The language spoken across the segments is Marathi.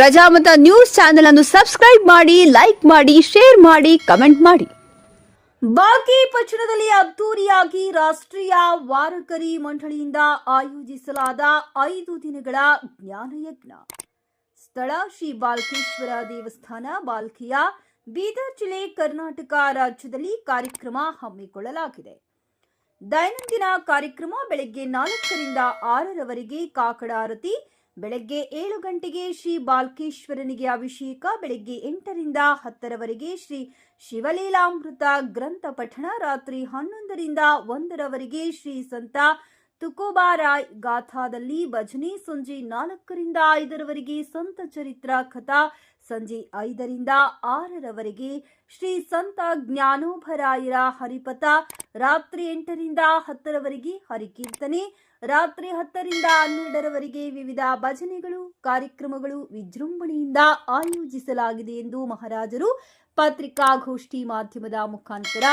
ಪ್ರಜಾಮತ ನ್ಯೂಸ್ ಚಾನೆಲ್ ಅನ್ನು ಸಬ್ಸ್ಕ್ರೈಬ್ ಮಾಡಿ, ಲೈಕ್ ಮಾಡಿ, ಶೇರ್ ಮಾಡಿ, ಕಮೆಂಟ್ ಮಾಡಿ. ಬಾಕಿ ಪಟ್ಟಣದಲ್ಲಿ ಅದ್ದೂರಿಯಾಗಿ ರಾಷ್ಟ್ರೀಯ ವಾರಕರಿ ಮಂಡಳಿಯಿಂದ ಆಯೋಜಿಸಲಾದ ಐದು ದಿನಗಳ ಜ್ಞಾನಯಜ್ಞ. ಸ್ಥಳ ಶ್ರೀ ಬಾಲ್ಕೇಶ್ವರ ದೇವಸ್ಥಾನ, ಬಾಲ್ಕಿಯ ಬೀದರ್ ಜಿಲ್ಲೆ ಕರ್ನಾಟಕ ರಾಜ್ಯದಲ್ಲಿ ಕಾರ್ಯಕ್ರಮ ಹಮ್ಮಿಕೊಳ್ಳಲಾಗಿದೆ. ದೈನಂದಿನ ಕಾರ್ಯಕ್ರಮ ಬೆಳಗ್ಗೆ ನಾಲ್ಕರಿಂದ ಆರರವರೆಗೆ ಕಾಕಡ ಆರತಿ ಬೆಳಗ್ಗೆ ಏಳು ಗಂಟೆಗೆ ಶ್ರೀ ಬಾಲ್ಕೇಶ್ವರನಿಗೆ ಅಭಿಷೇಕ, ಬೆಳಗ್ಗೆ ಎಂಟರಿಂದ ಹತ್ತರವರೆಗೆ ಶ್ರೀ ಶಿವಲೀಲಾಮೃತ ಗ್ರಂಥ ಪಠಣ, ರಾತ್ರಿ ಹನ್ನೊಂದರಿಂದ ಒಂದರವರೆಗೆ ಶ್ರೀ ಸಂತ ತುಕೋಬಾರಾಯ್ ಗಾಥಾದಲ್ಲಿ ಭಜನೆ ಸಂಜೆ ನಾಲ್ಕರಿಂದ ಐದರವರೆಗೆ ಸಂತ ಚರಿತ್ರ ಕಥಾ, ಸಂಜೆ ಐದರಿಂದ ಆರರವರೆಗೆ ಶ್ರೀ ಸಂತ ಜ್ಞಾನೋಭರಾಯರ ಹರಿಪಥ, ರಾತ್ರಿ ಎಂಟರಿಂದ ಹತ್ತರವರೆಗೆ ಹರಿಕೀರ್ತನೆ ರಾತ್ರಿ ಹತ್ತರಿಂದ ಹನ್ನೆರಡರವರೆಗೆ ವಿವಿಧ ಭಜನೆಗಳು, ಕಾರ್ಯಕ್ರಮಗಳು ವಿಜೃಂಭಣೆಯಿಂದ ಆಯೋಜಿಸಲಾಗಿದೆ ಎಂದು ಮಹಾರಾಜರು ಪತ್ರಿಕಾಗೋಷ್ಠಿ ಮಾಧ್ಯಮದ ಮುಖಾಂತರ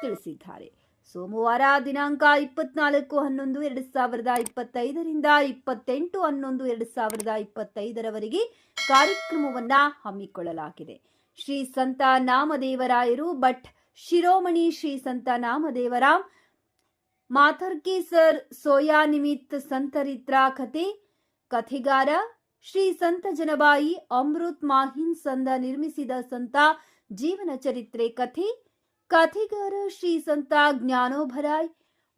ತಿಳಿಸಿದ್ದಾರೆ. ಸೋಮವಾರ ದಿನಾಂಕ ಇಪ್ಪತ್ನಾಲ್ಕು ಹನ್ನೊಂದು ಎರಡು ಸಾವಿರದ ಇಪ್ಪತ್ತೈದರಿಂದ ಇಪ್ಪತ್ತೆಂಟು ಹನ್ನೊಂದು ಎರಡು ಸಾವಿರದ ಇಪ್ಪತ್ತೈದರವರೆಗೆ ಕಾರ್ಯಕ್ರಮವನ್ನ ಹಮ್ಮಿಕೊಳ್ಳಲಾಗಿದೆ. ಶ್ರೀ ಸಂತ ನಾಮದೇವರಾಯರು ಭಟ್, ಶಿರೋಮಣಿ ಶ್ರೀ ಸಂತ ನಾಮದೇವರಾಮ್ ಮಾಥರ್ಕಿ ಸರ್ ಸೋಯಾ ನಿಮಿತ್ ಸಂತರಿತ್ರ ಕಥೆ. ಕಥೆಗಾರ ಶ್ರೀ ಸಂತ ಜನಬಾಯಿ ಅಮೃತ್ ಮಾಹಿನ್ ಸಂದ ನಿರ್ಮಿಸಿದ ಸಂತ ಜೀವನ ಚರಿತ್ರೆ ಕಥೆ. ಕಥೆಗಾರ ಶ್ರೀ ಸಂತ ಜ್ಞಾನೋಭರಾಯ್.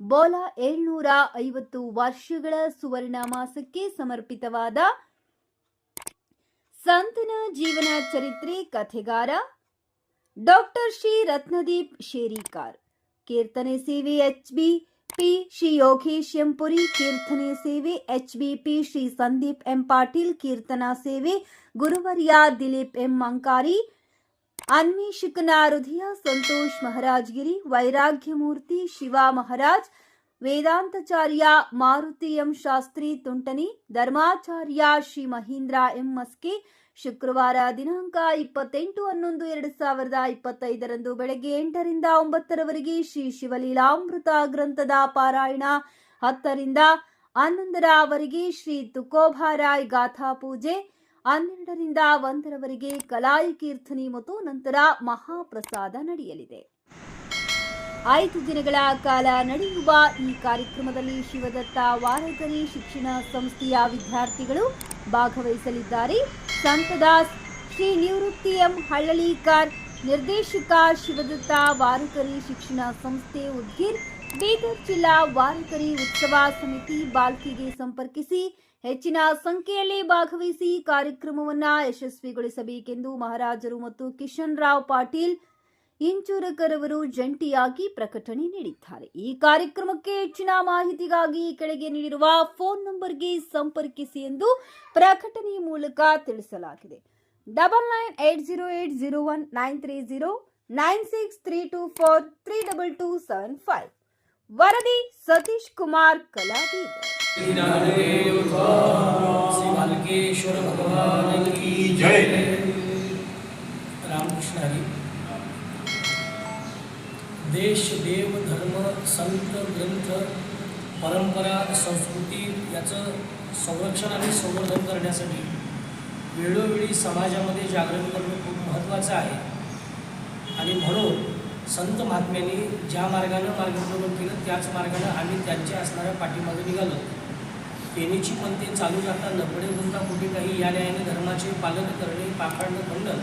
ಬೋಲಾ ಏಳ್ನೂರ ಐವತ್ತು ವರ್ಷಗಳ ಸುವರ್ಣ ಮಾಸಕ್ಕೆ ಸಮರ್ಪಿತವಾದ ಸಂತನ ಜೀವನ ಚರಿತ್ರೆ ಕಥೆಗಾರ. ಡಾಕ್ಟರ್ ಶ್ರೀ ರತ್ನದೀಪ್ ಶೇರಿಕಾರ್. ಕೀರ್ತನೆ ಸೇವೆ H B P Shri Yogesh M Puri ಕೀರ್ತನೆ ಸೇವೆ H B P Shri Sandeep M Patil Keerthana ಸೇವೆ ಗುರುವರ್ಯ ದಿಲೀಪ್ ಎಂ ಅಂಕಾರಿ ಅನ್ವೇಷಕನ ಹೃದಯ ಸಂತೋಷ್ ಮಹಾರಾಜ್ಗಿರಿ ವೈರಾಗ್ಯಮೂರ್ತಿ ಶಿವ ಮಹಾರಾಜ್ ವೇದಾಂತಾಚಾರ್ಯ ಮಾರುತಿ ಎಂ ಶಾಸ್ತ್ರಿ ತುಂಟನಿ ಧರ್ಮಾಚಾರ್ಯ ಶ್ರೀ ಮಹೀಂದ್ರ ಎಂ ಮಸ್ಕೆ ಶುಕ್ರವಾರ ದಿನಾಂಕ ಇಪ್ಪತ್ತೆಂಟು ಹನ್ನೊಂದು ಎರಡು ಸಾವಿರದ ಇಪ್ಪತ್ತೈದರಂದು ಬೆಳಗ್ಗೆ ಎಂಟರಿಂದ ಒಂಬತ್ತರವರೆಗೆ ಶ್ರೀ ಶಿವಲೀಲಾಮೃತ ಗ್ರಂಥದ ಪಾರಾಯಣ, ಹತ್ತರಿಂದ ಹನ್ನೊಂದರವರೆಗೆ ಶ್ರೀ ತುಕೋಭಾರಾಯ್ ಗಾಥಾ ಪೂಜೆ, ಹನ್ನೆರಡರಿಂದ ಒಂದರವರೆಗೆ ಕಲಾಯಿ ಕೀರ್ತನೆ ಮತ್ತು ನಂತರ ಮಹಾಪ್ರಸಾದ ನಡೆಯಲಿದೆ. ಐದು ದಿನಗಳ ಕಾಲ ನಡೆಯುವ ಈ ಕಾರ್ಯಕ್ರಮದಲ್ಲಿ ಶಿವದತ್ತ ವಾರಕರಿ ಶಿಕ್ಷಣ ಸಂಸ್ಥೆಯ ವಿದ್ಯಾರ್ಥಿಗಳು ಭಾಗವಹಿಸಲಿದ್ದಾರೆ. ಸಂತದಾಸ್, ಶ್ರೀ ನಿವೃತ್ತಿ ಎಂ. ಹಳ್ಳಳೀಕರ್ ನಿರ್ದೇಶಕ ಶಿವದತ್ತ ವಾರಕರಿ ಶಿಕ್ಷಣ ಸಂಸ್ಥೆ ಉದ್ಗಿರ್, ಬೀದರ್ ಜಿಲ್ಲಾ ವಾರಕರಿ ಉತ್ಸವ ಸಮಿತಿ ಬಾಲ್ಕಿಗೆ ಸಂಪರ್ಕಿಸಿ ಹೆಚ್ಚಿನ ಸಂಖ್ಯೆಯಲ್ಲಿ ಭಾಗವಹಿಸಿ ಕಾರ್ಯಕ್ರಮವನ್ನು ಯಶಸ್ವಿಗೊಳಿಸಬೇಕೆಂದು ಮಹಾರಾಜರು ಮತ್ತು ಕಿಶನ್ ರಾವ್ ಪಾಟೀಲ್ ಇಂಚೂರಕರವರು ಜಂಟಿಯಾಗಿ ಪ್ರಕಟಣೆ ನೀಡಿದ್ದಾರೆ. ಈ ಕಾರ್ಯಕ್ರಮಕ್ಕೆ ಹೆಚ್ಚಿನ ಮಾಹಿತಿಗಾಗಿ ಕೆಳಗೆ ನೀಡಿರುವ ಫೋನ್ ನಂಬರ್ಗೆ ಸಂಪರ್ಕಿಸಿ ಎಂದು ಪ್ರಕಟಣೆ ಮೂಲಕ ತಿಳಿಸಲಾಗಿದೆ. Double nine eight zero eight zero one nine three zero nine six three two four three double two seven five. ವರದಿ ಸತೀಶ್ ಕುಮಾರ್ ಕಲಾಗಿ ಜಯ देश देव धर्म संत ग्रंथ परंपरा संस्कृती याचं संरक्षण आणि संवर्धन करण्यासाठी वेळोवेळी समाजामध्ये जागरण करणं खूप महत्त्वाचं आहे. आणि म्हणून संत महात्म्यांनी ज्या मार्गानं मार्गक्रमण केलं त्याच मार्गानं आम्ही त्यांच्या असणाऱ्या पाठीमागे निघालो. तेनीची पण ते चालू राहता नबडे गुंता कुठे काही या न्यायाने धर्माचे पालन करणे पाखडणं खंडन.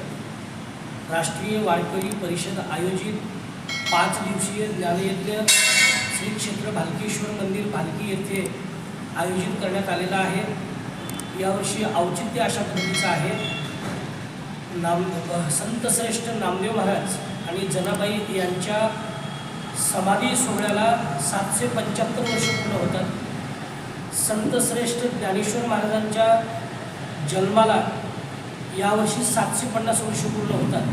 राष्ट्रीय वारकरी परिषद आयोजित पाच दिवसीय ज्ञानयज्ञ श्री क्षेत्र भालकेश्वर मंदिर भालकी येथे आयोजित करण्यात आलेला आहे. यावर्षी औचित्य अशा पद्धतीचं आहे. नाम संत श्रेष्ठ नामदेव महाराज आणि जनाबाई यांच्या समाधी सोहळ्याला सातशे पंच्याहत्तर वर्ष पूर्ण होतात. संत श्रेष्ठ ज्ञानेश्वर महाराजांच्या जन्माला यावर्षी सातशे पन्नास वर्ष पूर्ण होतात.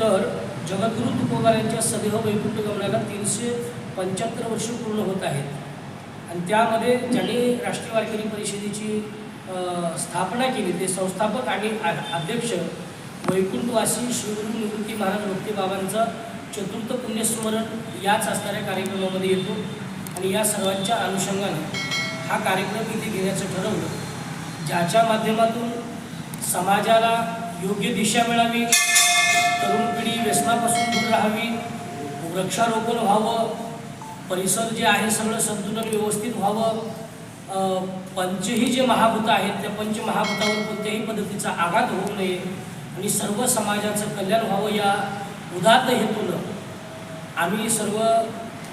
तर जगद्गुरु तुकोबार यांच्या सदेह वैकुंठ गमनाला तीनशे पंच्याहत्तर वर्ष पूर्ण होत आहेत. आणि त्यामध्ये ज्यांनी राष्ट्रीय वारकरी परिषदेची स्थापना केली ते संस्थापक आणि अध्यक्ष वैकुंठवासी शिवगुरु निवृत्ती महाराज भक्तीबाबांचा चतुर्थ पुण्यस्मरण याच असणाऱ्या कार्यक्रमामध्ये येतो. आणि या सर्वांच्या अनुषंगाने हा कार्यक्रम इथे घेण्याचं ठरवलं. ज्याच्या माध्यमातून समाजाला योग्य दिशा मिळावी तरुण पिढी व्यसनापासून दूर राहावी वृक्षारोपण व्हावं परिसर जे आहे सगळं संतुलन व्यवस्थित व्हावं. पंचही जे महाभूत आहेत त्या पंचमहाभूतावर कोणत्याही पद्धतीचा आघात होऊ नये आणि सर्व समाजाचं कल्याण व्हावं या उदात्त हेतूनं. आम्ही सर्व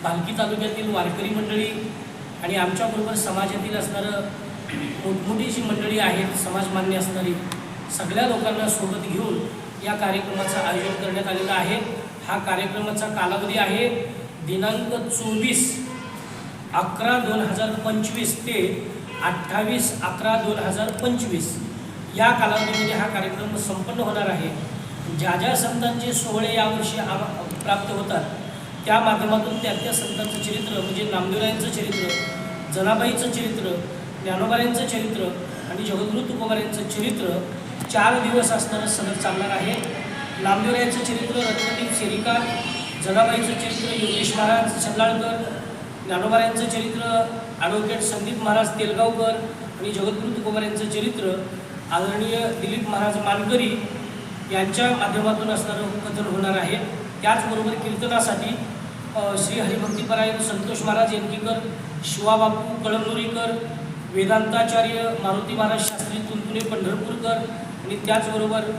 भालकी तालुक्यातील वारकरी मंडळी आणि आमच्याबरोबर समाजातील असणारं मोठमोठी जी मंडळी आहेत समाजमान्य असणारी सगळ्या लोकांना सोबत घेऊन या कार्यक्रमाचं आयोजन करण्यात आलेलं आहे. हा कार्यक्रमाचा कालावधी आहे दिनांक चोवीस अकरा दोन हजार पंचवीस ते अठ्ठावीस अकरा दोन हजार पंचवीस. या कालावधीमध्ये हा कार्यक्रम संपन्न होणार आहे. ज्या ज्या संतांचे सोहळे यावर्षी प्राप्त होतात त्या माध्यमातून त्या त्या संतांचं चरित्र म्हणजे नामदेवरायांचं चरित्र जनाबाईचं चरित्र ज्ञानोबाऱ्यांचं चरित्र आणि जगद्गुरु तुकोबाऱ्यांचं चरित्र चार दिवस असणारं सलग चालणार आहे. नामदेवरायांचं चरित्र रत्नदीप शेरिका जगाबाईचं चरित्र योगेश महाराज सल्लाळकर ज्ञानोबाऱ्यांचं चरित्र ॲडव्होकेट संदीप महाराज तेलगावकर आणि जगद्गुरु तुकोबार यांचं चरित्र आदरणीय दिलीप महाराज मानकरी यांच्या माध्यमातून असणारं कथन होणार आहे. त्याचबरोबर कीर्तनासाठी श्री हरिभक्तीपरायण संतोष महाराज यांकीकर शिवाबापू कळमनुरीकर वेदांताचार्य मारुती महाराज शास्त्री तुनतुने पंढरपूरकर आणि त्याचबरोबर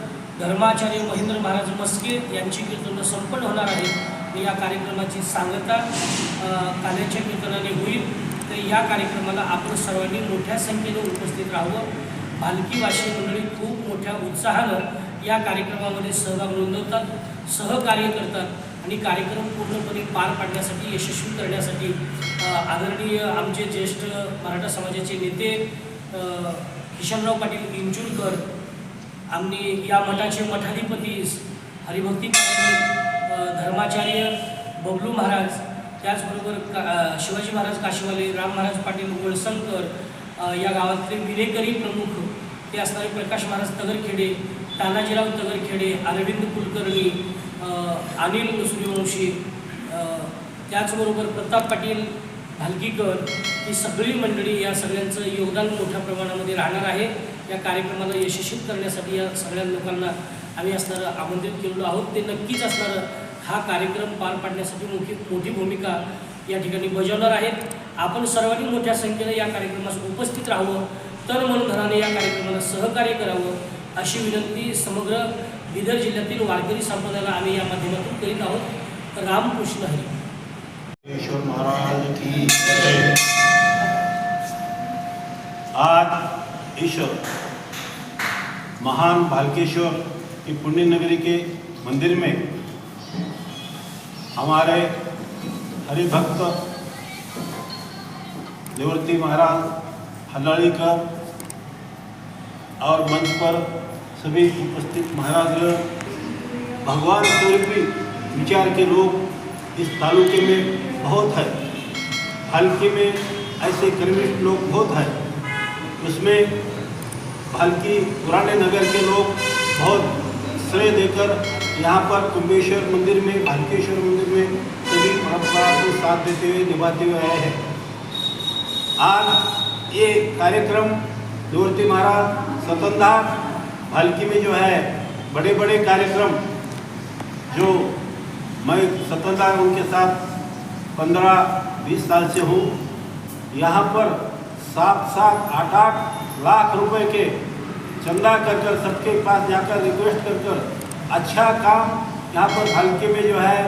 धर्माचार्य महेंद्र महाराज मस्के यांची कीर्तनं संपन्न होणार आहे या कार्यक्रमाची सांगता कार्याच्या काल्याच्या कीर्तनाने होईल. तर या कार्यक्रमाला आपण सर्वांनी मोठ्या संख्येने उपस्थित राहावं. भालकी वाशी मंडळी खूप मोठ्या उत्साहानं या कार्यक्रमामध्ये सहभाग नोंदवतात सहकार्य करतात आणि कार्यक्रम पूर्णपणे पार पाडण्यासाठी यशस्वी करण्यासाठी आदरणीय आमचे ज्येष्ठ मराठा समाजाचे नेते किशनराव पाटील इंचुरकर आम्ही या मठाचे मठाधिपती हरिभक्ती धर्माचार्य बबलू महाराज त्याचबरोबर का शिवाजी महाराज काशीवाले राम महाराज पाटील वळसंकर या गावातले विलेकरी प्रमुख ते असणारे प्रकाश महाराज तगरखेडे तानाजीराव तगरखेडे अरविंद कुलकर्णी अनिल सूर्यवंशी त्याचबरोबर प्रताप पाटील भालकीकर ही सगळी मंडळी या सगळ्यांचं योगदान मोठ्या प्रमाणामध्ये राहणार आहे. या कार्यक्रमाला यशस्वी करण्यासाठी या सगळ्या लोकांना आम्ही असणारं आमंत्रित केलेलो आहोत. ते नक्कीच असणारं हा कार्यक्रम पार पाडण्यासाठी मोठी मोठी भूमिका या ठिकाणी बजावणार आहेत. आपण सर्वांनी मोठ्या संख्येने या कार्यक्रमास उपस्थित राहावं. तर म्हणून घराने या कार्यक्रमाला सहकार्य करावं अशी विनंती समग्र बिदर जिल्ह्यातील वारकरी संप्रदायाला आम्ही या माध्यमातून करीत आहोत. रामकृष्ण हरी. महाराज की आज ईश्वर, महान भालकेश्वर की पुण्य नगरी के मंदिर में हमारे हरिभक्त निवृत्ति महाराज हल्लाड़ीकर और मंच पर सभी उपस्थित महाराजगण भगवान स्वरूपी विचार के लोग इस तालुके में बहुत है। हल्के में ऐसे कर्मिष्ठ लोग बहुत हैं। उसमें हल्की पुराने नगर के लोग बहुत श्रेय देकर यहाँ पर कुंभेश्वर मंदिर में भालकेश्वर मंदिर में सभी परंपरा को साथ देते हुए, निभाते हुए आए हैं। आज ये कार्यक्रम निवृत्ति महाराज स्वतंत्र भालकी में जो है बड़े बड़े कार्यक्रम जो मैं स्वतंत्र उनके साथ पंद्रह बीस साल से हूँ, यहाँ पर सात सात, आठ आठ लाख रुपए के चंदा कर कर सबके पास जाकर रिक्वेस्ट कर कर अच्छा काम यहाँ पर हल्के में जो है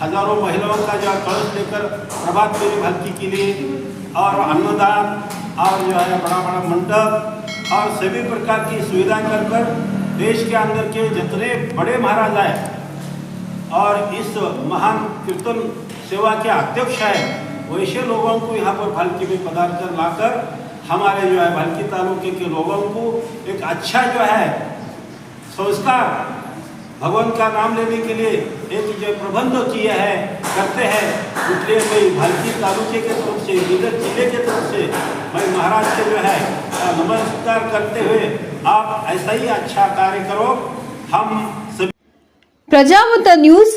हज़ारों महिलाओं का जो है कलश लेकर प्रभात फेरी हल्की के लिए और अन्नदान और जो है बड़ा बड़ा मंडप और सभी प्रकार की सुविधा कर कर देश के अंदर के जितने बड़े महाराज हैं और इस महान कीर्तन सेवा के अध्यक्ष हैं वैसे लोगों को यहाँ पर भल्कि में पदार्थ कर लाकर, हमारे जो है भल्कि तालुके के लोगों को एक अच्छा जो है संस्कार भगवान का नाम लेने के लिए एक जो प्रबंध किए हैं, करते हैं। इसलिए मैं भल्कि तालुके के तरफ़ से नीरज ज़िले के तरफ़ से मैं महाराज से जो है नमस्कार करते हुए आप ऐसा ही अच्छा कार्य करो। हम सभी प्रजावत न्यूज़